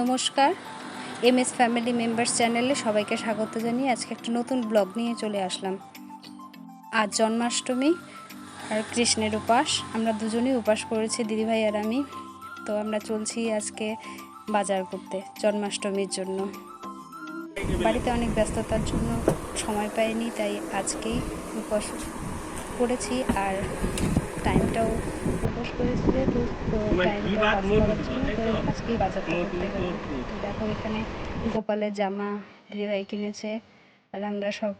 নমস্কার। M S family members চ্যানেলে সবাইকে স্বাগত জানিয়ে আজকে একটা নতুন ব্লগ নিয়ে চলে আসলাম। আজ জন্মাষ্টমী আর কৃষ্ণের উপাস। আমরা দুজনেই উপাস করেছি, দিদিভাই আর আমি। তো আমরা চলছি আজকে বাজার করতে জন্মাষ্টমীর জন্য। বাড়িতে অনেক ব্যস্ততার জন্য সময় পাইনি, তাই আজকেই উপবাস করেছি। আর টাইমটাও উপোস করেছি যেহেতু করতে গেলাম। দেখো এখানে গোপালের জামা দিদিভাই কিনেছে আর আমরা সব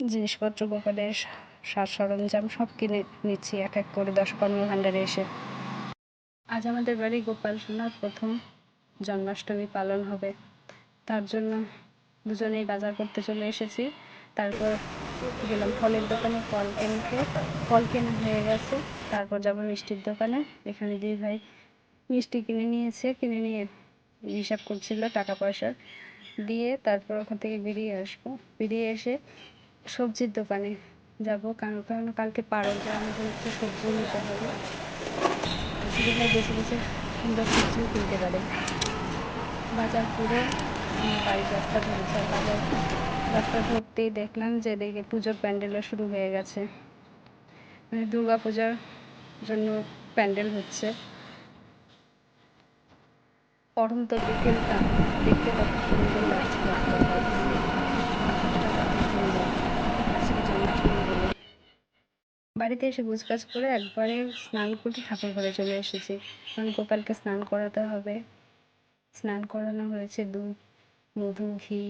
জিনিসপত্র গোপালের সাজ সরঞ্জাম সব কিনে নিচ্ছি এক এক করে দশকর্ম ভাণ্ডারে এসে। আজ আমাদের বাড়ি গোপাল সোনার প্রথম জন্মাষ্টমী পালন হবে। তার জন্য দুজনেই বাজার করতে চলে এসেছি। তারপর গেলাম ফলের দোকানে, ফল কিনতে। ফল কেনা হয়ে গেছে, তারপর যাব মিষ্টির দোকানে। এখানে দিদি ভাই মিষ্টি কিনে নিয়েছে, কিনে নিয়ে হিসাব করছিল টাকা পয়সা দিয়ে, তারপর ওখান থেকে বেরিয়ে আসব। বেরিয়ে এসে সবজির দোকানে যাব, কারণ কারণ কালকে পারো যে আমাদের একটু সবজি নিতে হবে। ভাই বেশি বেশি সুন্দর সবজিও কিনতে পারে। বাজার করে বাড়ির রাস্তা ধরেছে বাজার রাস্তা ধরতেই দেখলাম যে দেখে পুজোর প্যান্ডেলও শুরু হয়ে গেছে। মানে দুর্গা পূজার জন্য প্যান্ডেল হচ্ছে। পরন্ত বিকেলটা দেখতে কত সুন্দর লাগছে বাড়িতে এসে গুছগাছ করে একবারে স্নান করে ঠাকুর ঘরে চলে এসেছি। কারণ গোপালকে স্নান করাতে হবে। স্নান করানো হয়েছে দুধ, মধু, ঘি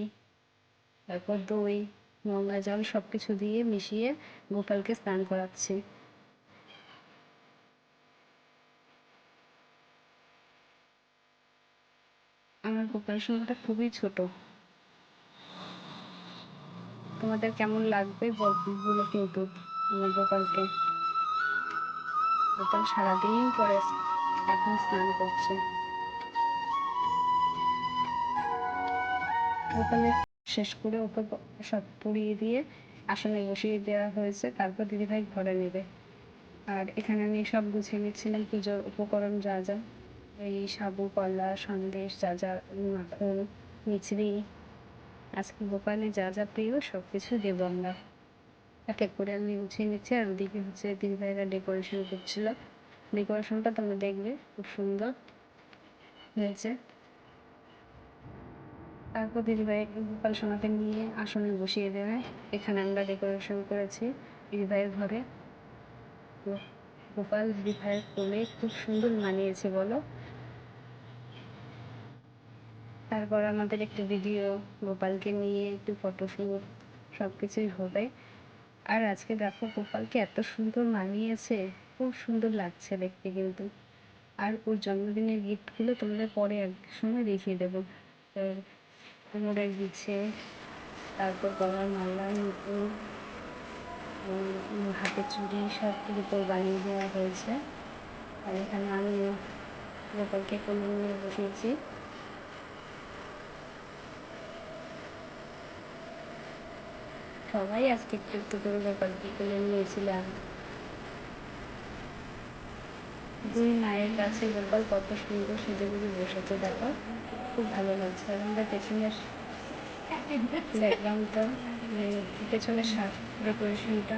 তারপর দই গঙ্গা জল সব কিছু দিয়ে মিশিয়ে গোপালকে স্নান করাচ্ছি। আমার গোপাল সোনাটা খুবই ছোট। তোমাদের কেমন লাগবে বলো কিন্তু আমার গোপালকে। গোপাল সারাদিন পরে এখন স্নান করছে। গোপালে শেষ করে ওকে সব পুড়িয়ে দিয়ে আসনে বসিয়ে দেওয়া হয়েছে, তারপর দিদিভাই ঘরে নেবে। আর এখানে আমি সব গুছিয়ে নিচ্ছিলাম, পুজোর উপকরণ যা যা, এই সাবু, কলা, সন্দেশ, যা যা, মাখন, মিছরি, আজকে গোপালে যা যা প্রিয় সব কিছু দেবো আমরা। এক এক করে আমি গুছিয়ে নিচ্ছি, আর ওদিকে হচ্ছে দিদিভাইরা ডেকোরেশন করছিল। ডেকোরেশনটা তোমরা দেখবে, খুব সুন্দর হয়েছে। তারপর দিদিভাই গোপাল সোনাকে নিয়ে আসনে বসিয়ে দেবে। এখানে আমরা ডেকোরেশন করেছি দিদিভাইয়ের ঘরে। গোপাল দিদিভাইয়ের কোলে খুব সুন্দর মানিয়েছে, বলো। তারপর আমাদের একটু ভিডিও গোপালকে নিয়ে একটু ফটোশ্যুট সব কিছুই হবে। আর আজকে দেখো গোপালকে এত সুন্দর মানিয়েছে, খুব সুন্দর লাগছে দেখতে কিন্তু। আর ওর জন্মদিনের গিফটগুলো তোমাদের পরে এক সময় দেখিয়ে দেবো। তো কোমরের বিছে তারপর গলার মালা, নুপুর হাতের চুড়ি সব রূপোর বানিয়ে দেওয়া হয়েছে। আর এখানে আমি গোপালকে কোলে নিয়ে বসিয়েছি। সবাই আজকে একটু একটু করে গোপালকে কোলে নিয়েছিলাম। দুই মায়ের কাছে গোপাল কত সুন্দর সেজে গুজে বসেছে দেখো। খুব ভালো লাগছে। আর আমরা পেছনের ব্যাকগ্রাউন্ডটা পেছনে সাপ ডেকোরেশনটা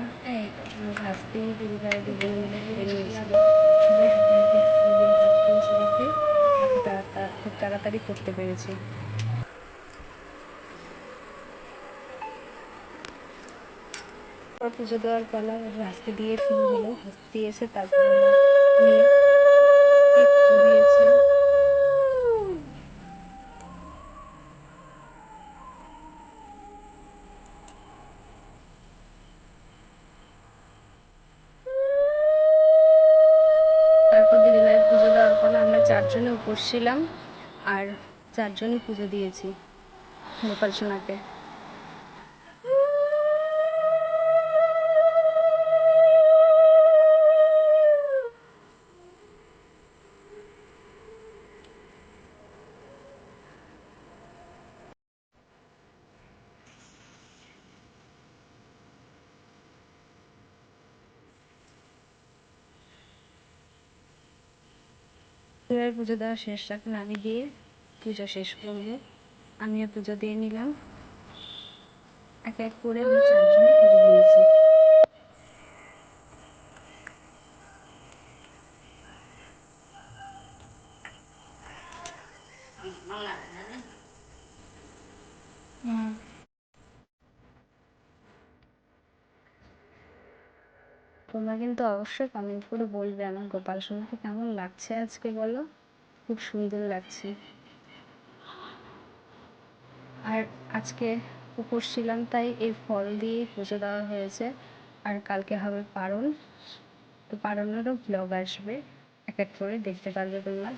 ভাস্তি দিদিভাই দুজনে মিলে খুব তাড়াতাড়ি করতে পেরেছি। পুজো দেওয়ার পালা হাসতে দিয়ে ফুল হলো। হাসতে এসে তারপর নিয়ে বসছিলাম উপোস ছিলাম আর চারজনই পুজো দিয়েছি গোপাল সোনাকে। এবার পুজো দেওয়া শেষ এখন আমি দিয়ে পুজো শেষ করব। আমিও পুজো দিয়ে নিলাম। এক এক করে আমি চারজনে পুজো দিয়েছি তোমরা কিন্তু অবশ্যই কমেন্ট করে বলবে আমার গোপাল সোনাকে কেমন লাগছে আজকে বলো? খুব সুন্দর লাগছে। আর আজকে উপোস ছিলাম, তাই এই ফল দিয়ে পুজো দেওয়া হয়েছে। আর কালকে হবে পারণ। তো পারণেরও ব্লগ আসবে। এক এক করে দেখতে পারবে তোমরা।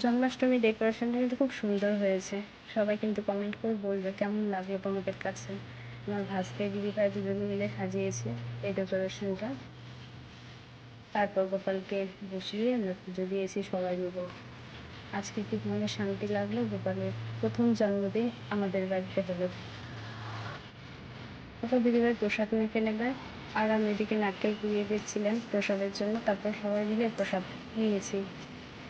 জন্মাষ্টমী ডেকোরেশনটা কিন্তু খুব সুন্দর হয়েছে। সবাই কিন্তু কমেন্ট করে বলবে, কেমন লাগে তোমাদের কাছে? আমার দিদি ভাই দুজনে মিলে সাজিয়েছে এই ডেকোরেশনটা তারপর গোপালকে বসিয়ে আমরা পুজো দিয়েছি, সবাই মিলে। আজকে কি মনে শান্তি লাগল? গোপালের প্রথম জন্মদিন আমাদের বাড়িতে হলো। ওটা দিদিভাই প্রসাদ মেখে নেবে, আর আমি এদিকে নারকেল কুড়িয়ে দিচ্ছিলেন প্রসাদের জন্য। তারপর সবাই মিলে প্রসাদ নিয়েছি।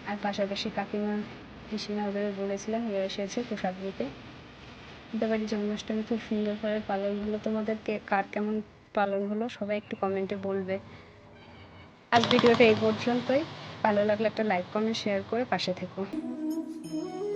আর পাশাপাশি কাকিমা পিসিমা ওদের বলেছিলাম এরা এসেছে পোশাক নিতে। আমাদের বাড়ির জন্মাষ্টমী খুব সুন্দর করে পালন হলো। তোমাদের কে- কার কেমন পালন হলো সবাই একটু কমেন্টে বলবে। আজ ভিডিওটা এই পর্যন্তই। ভালো লাগলে একটা লাইক কমেন্ট শেয়ার করে পাশে থেকো।